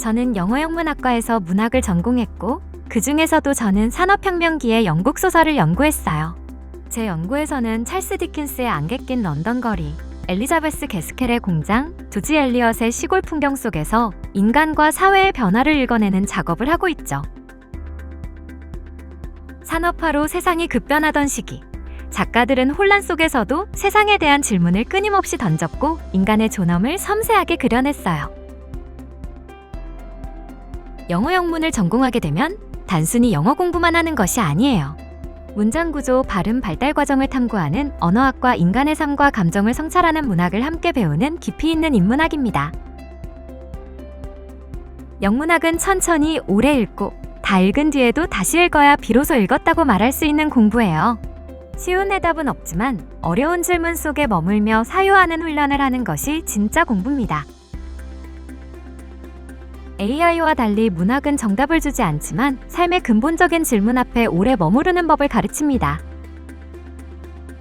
저는 영어영문학과에서 문학을 전공했고, 그 중에서도 저는 산업혁명기의 영국 소설을 연구했어요. 제 연구에서는 찰스 디킨스의 안개 낀 런던 거리, 엘리자베스 게스켈의 공장, 조지 엘리엇의 시골 풍경 속에서 인간과 사회의 변화를 읽어내는 작업을 하고 있죠. 산업화로 세상이 급변하던 시기, 작가들은 혼란 속에서도 세상에 대한 질문을 끊임없이 던졌고 인간의 존엄을 섬세하게 그려냈어요. 영어 영문을 전공하게 되면 단순히 영어 공부만 하는 것이 아니에요. 문장 구조, 발음 발달 과정을 탐구하는 언어학과 인간의 삶과 감정을 성찰하는 문학을 함께 배우는 깊이 있는 인문학입니다. 영문학은 천천히 오래 읽고 다 읽은 뒤에도 다시 읽어야 비로소 읽었다고 말할 수 있는 공부예요. 쉬운 해답은 없지만 어려운 질문 속에 머물며 사유하는 훈련을 하는 것이 진짜 공부입니다. AI와 달리 문학은 정답을 주지 않지만 삶의 근본적인 질문 앞에 오래 머무르는 법을 가르칩니다.